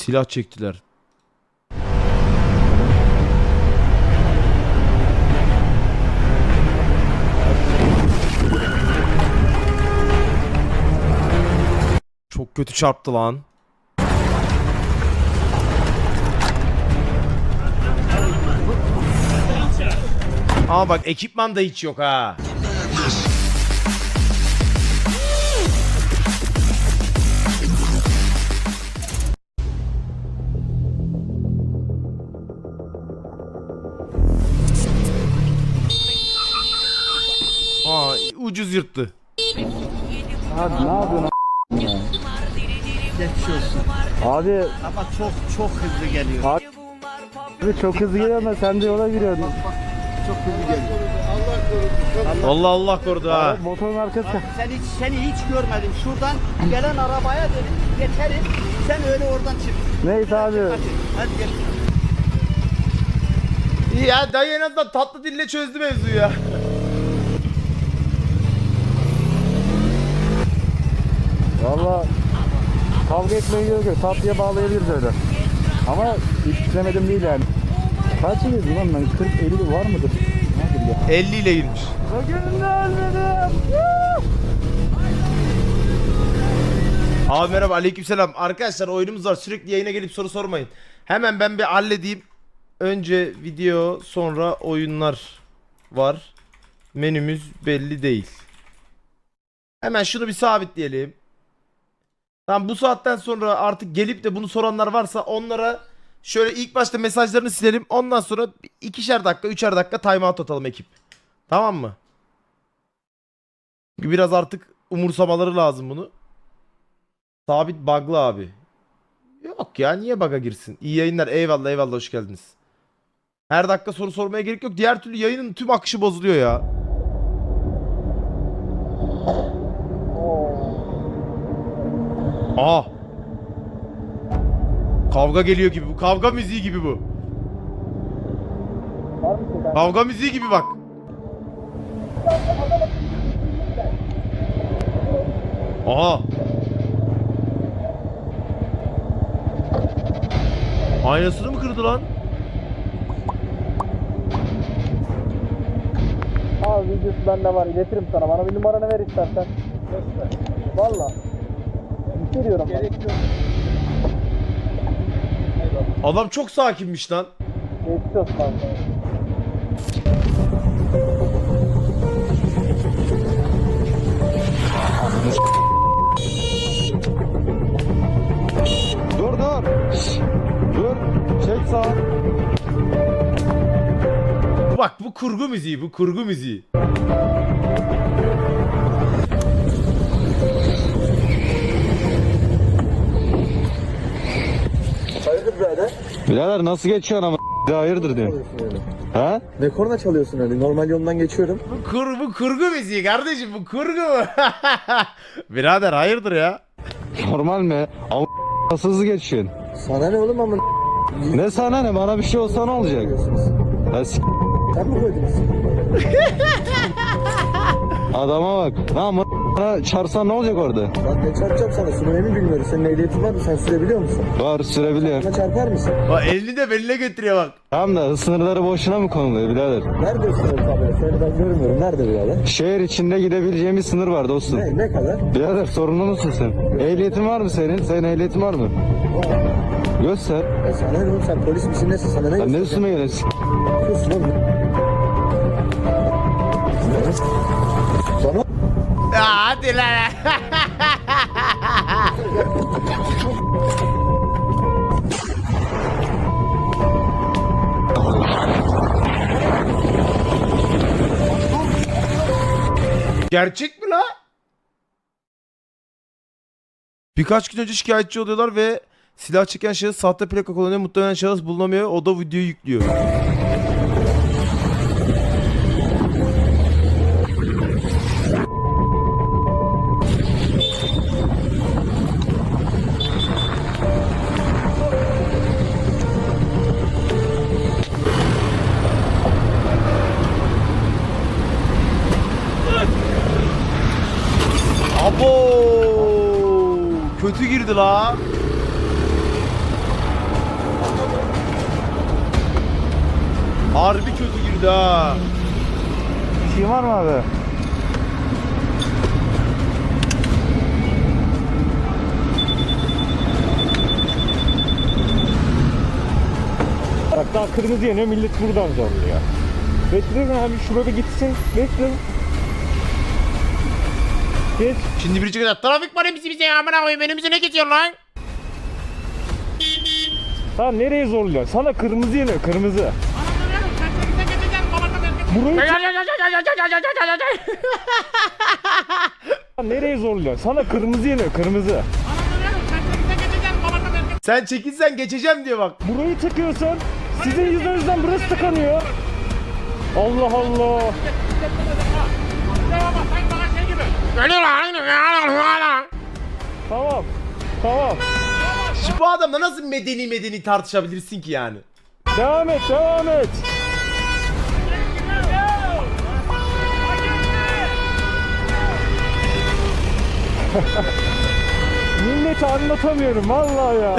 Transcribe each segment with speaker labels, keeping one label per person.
Speaker 1: Silah çektiler. Çok kötü çarptı lan. Ama bak ekipman da hiç yok ha. Ucuz yırttı.
Speaker 2: Abi ne yapıyorsun?
Speaker 3: Geçiyorsun.
Speaker 2: Abi,
Speaker 3: Ama çok çok hızlı geliyor.
Speaker 2: abi çok hızlı geliyor ama sen de yola giriyordun.
Speaker 3: Çok hızlı geliyor.
Speaker 1: Allah Allah korudu ha.
Speaker 2: Motorun arkası.
Speaker 3: Seni hiç, seni hiç görmedim. Şuradan gelen arabaya dedim geçerim. Sen öyle oradan çık.
Speaker 2: Neyse abi.
Speaker 3: Hadi, hadi gel.
Speaker 1: İyi ya dayı en azından tatlı dille çözdü mevzuyu ya.
Speaker 2: Valla kavga etmeye gerek yok. Tatlıya bağlayabiliriz öyle. Ama istemedim değil yani. Kaç yılıydı lan ben? 40 50 var mıdır? Nedir ya?
Speaker 1: 50 ile girmiş.
Speaker 2: Bugün de ölmedim.
Speaker 1: Abi merhaba aleykümselam. Arkadaşlar oyunumuz var. Sürekli yayına gelip soru sormayın. Hemen ben bir halledeyim. Önce video sonra oyunlar var. Menümüz belli değil. Hemen şunu bir sabitleyelim. Tamam bu saatten sonra artık gelip de bunu soranlar varsa onlara şöyle ilk başta mesajlarını silelim. Ondan sonra ikişer dakika, üçer dakika timeout atalım ekip. Tamam mı? Biraz artık umursamaları lazım bunu. Sabit bug'lı abi. Yok ya niye bug'a girsin? İyi yayınlar. Eyvallah eyvallah hoş geldiniz. Her dakika soru sormaya gerek yok. Diğer türlü yayının tüm akışı bozuluyor ya. Aa. Kavga geliyor gibi bu. Kavga müziği gibi bu. Kavga müziği gibi bak. Aha. Aynasını mı kırdı lan?
Speaker 2: Abi videosu bende var. İletirim sana. Bana bir numaranı ver istersen. Göster. Valla. Gerek yok.
Speaker 1: Adam çok sakinmiş lan.
Speaker 2: Olsun abi. Dur dur. Dur. Çek sağa.
Speaker 1: Bak bu kurgu müziği, bu kurgu müziği.
Speaker 2: Birader?
Speaker 4: Birader nasıl geçiyorsun ama hayırdır diyorum. Ha?
Speaker 2: Ne korna çalıyorsun öyle? Normal yoldan geçiyorum.
Speaker 1: Bu, kur, bu kurgu müziği kardeşim, bu kurgu mu? Birader hayırdır ya?
Speaker 4: Normal mi? Ama nasıl hızlı geçiyorsun?
Speaker 2: Sana ne oğlum ama
Speaker 4: Ne sana ne bana bir şey olsa ne olacak? Ya s-
Speaker 2: Sen mi koydunuz?
Speaker 4: adama bak. Ne ama bana çarsan ne olacak orada?
Speaker 2: Bak ne çarpacağım sana? Sürmeyi mi bilmiyorum. Senin ehliyetin var mı? Sen sürebiliyor musun?
Speaker 4: Var sürebiliyor.
Speaker 2: Bana çarpar mısın?
Speaker 1: Bak elini de beline götürüyor bak.
Speaker 4: Tamam da sınırları boşuna mı konuluyor birader?
Speaker 2: Nerede sınır tabela? Söyle ben görmüyorum. Nerede birader?
Speaker 4: Şehir içinde gidebileceğim bir sınır var dostum.
Speaker 2: Ne? Ne kadar?
Speaker 4: Birader sorunlu musun sen? Ehliyetin var mı senin? Senin ehliyetin var mı? Göster.
Speaker 2: Ya sana ne oğlum? Sen polis misin nesin? Sana ne
Speaker 4: Sen ne üstüme geliyorsun?
Speaker 2: oğlum? Bana
Speaker 1: Ya hadi lan. Gerçek mi la? Birkaç gün önce şikayetçi oluyorlar ve silah çeken şahıs sahte plaka kullanıyor. Muhtemelen şahıs bulunamıyor. O da videoyu yüklüyor. yedi la. Harbi kötü girdi ha.
Speaker 2: Bir şey var mı abi? Bak daha kırmızı yanıyor millet buradan zorluyor. Bekleyin abi şurada gitsin. Bekleyin. Geç.
Speaker 1: Şimdi biri çıkacak. Trafik var hepsi bize ya. Amına koyayım önümüze ne geçiyor lan?
Speaker 2: Sen nereye zorluyorsun? Sana kırmızı yanıyor kırmızı. Burayı Sen nereye zorluyorsun? Sana kırmızı yanıyor kırmızı.
Speaker 1: Sen çekilsen geçeceğim diyor bak.
Speaker 2: Burayı tıkıyorsun. Sizin yüzünüzden burası tıkanıyor. Allah Allah. Tamam.
Speaker 1: Şimdi bu adamla nasıl medeni medeni tartışabilirsin ki yani?
Speaker 2: Devam et, devam et. Millete anlatamıyorum vallahi ya.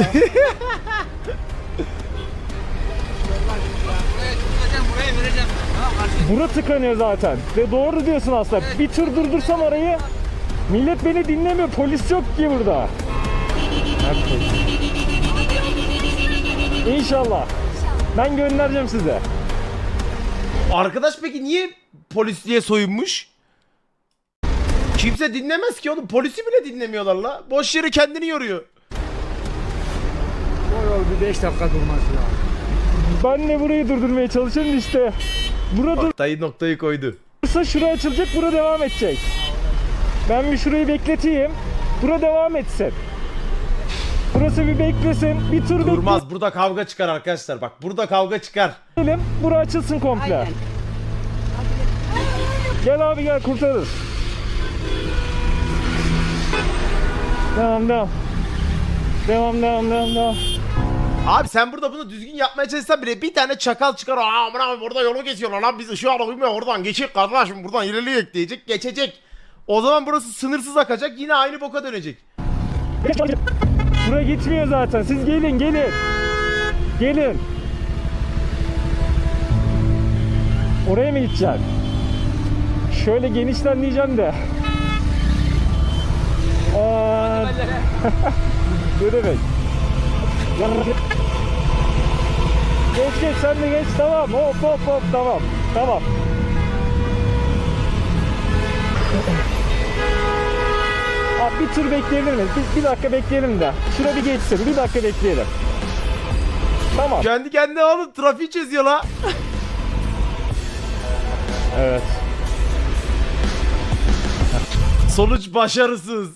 Speaker 2: Bura tıkanıyor zaten. Ve doğru diyorsun aslında. Bir tur durdursam arayı millet beni dinlemiyor. Polis yok ki burada. İnşallah. Ben göndereceğim size.
Speaker 1: Arkadaş peki niye polisliğe soyunmuş? Kimse dinlemez ki oğlum. Polisi bile dinlemiyorlar la. Boş yere kendini yoruyor.
Speaker 5: O yol bir 5 dakika durması lazım.
Speaker 2: Ben de burayı durdurmaya çalışıyorum işte. Bura
Speaker 1: Bak dayı noktayı koydu.
Speaker 2: durursa şura açılacak, bura devam edecek. Ben bir şurayı bekleteyim. Bura devam etsin. Burası bir beklesin. Bir tur
Speaker 1: Durmaz. Burada kavga çıkar arkadaşlar. Bak burada kavga çıkar.
Speaker 2: bekleyelim. Bura açılsın komple. Gel abi gel kurtarırız. Devam devam. Devam devam devam devam.
Speaker 1: Abi sen burada bunu düzgün yapmaya çalışsan bile bir tane çakal çıkar. Aa amına koyayım orada yolu kesiyorlar lan. Biz ışığı alalım ya oradan geçecek kardeşim. Buradan ilerleyecek diyecek. Geçecek. O zaman burası sınırsız akacak. Yine aynı boka dönecek.
Speaker 2: Buraya gitmiyor zaten. Siz gelin gelin. Gelin. Oraya mı gideceksin? Şöyle genişten de. Aa, ne demek? Geç geç sen de geç tamam hop hop hop tamam tamam. Abi bir tur bekleyebilir miyiz? Bir, bir dakika bekleyelim de. Şuna bir geçsin. Bir dakika bekleyelim. Tamam.
Speaker 1: Kendi kendine oğlum trafiği çiziyor la.
Speaker 2: Evet.
Speaker 1: Sonuç başarısız.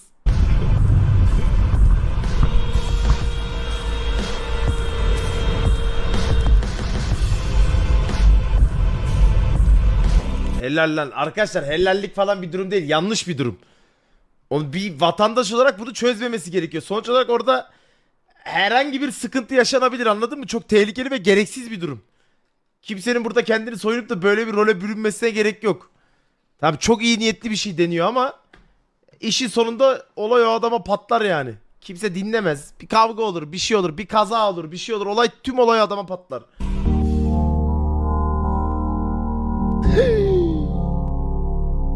Speaker 1: Helal lan. Arkadaşlar helallik falan bir durum değil. Yanlış bir durum. Onu bir vatandaş olarak bunu çözmemesi gerekiyor. Sonuç olarak orada herhangi bir sıkıntı yaşanabilir anladın mı? Çok tehlikeli ve gereksiz bir durum. Kimsenin burada kendini soyunup da böyle bir role bürünmesine gerek yok. Tabii çok iyi niyetli bir şey deniyor ama işin sonunda olay o adama patlar yani. Kimse dinlemez. Bir kavga olur, bir şey olur, bir kaza olur, bir şey olur. Olay tüm olay adama patlar.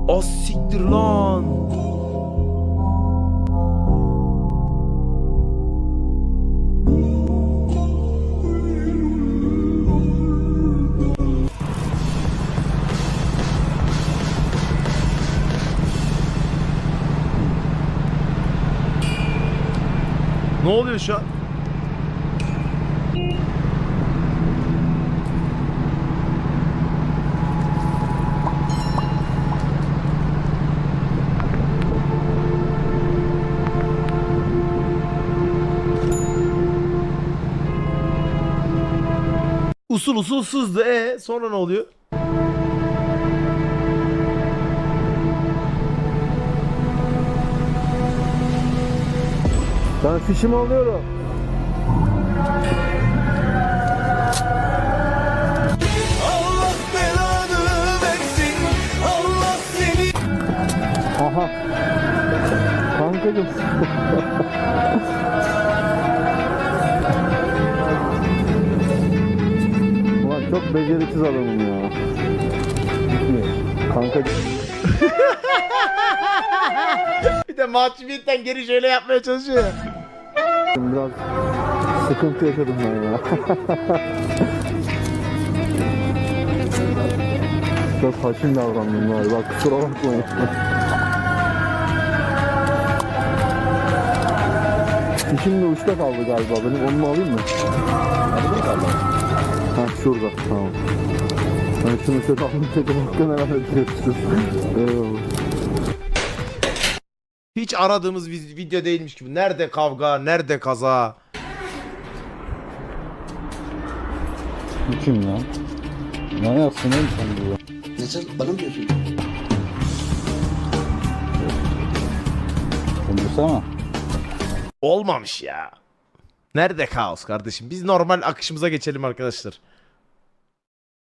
Speaker 1: O siktir lan. Ne oluyor şu an? Usul usul sızdı. E sonra ne oluyor?
Speaker 4: Ben fişimi alıyorum. Aha. Kankacım. Ulan çok beceriksiz adamım ya.
Speaker 6: Kanka
Speaker 1: Bir de mahcubiyetten geri şöyle yapmaya çalışıyor.
Speaker 6: Biraz sıkıntı yaşadım ben ya. Çok haşin davrandım var. Bak kusura bakmayın. İçim de uçta kaldı galiba benim. Onu mu alayım mı? Ha şurada. Tamam. Ben şunu şöyle alayım dedim. Hakkın herhalde görüşürüz. Eyvallah.
Speaker 1: Hiç aradığımız video değilmiş gibi. Nerede kavga, nerede kaza?
Speaker 6: Bu kim ya? Ne yapsın oğlum sen burada?
Speaker 7: Nasıl? Bana mı diyorsun?
Speaker 6: Konuşsana.
Speaker 1: Olmamış ya. Nerede kaos kardeşim? Biz normal akışımıza geçelim arkadaşlar.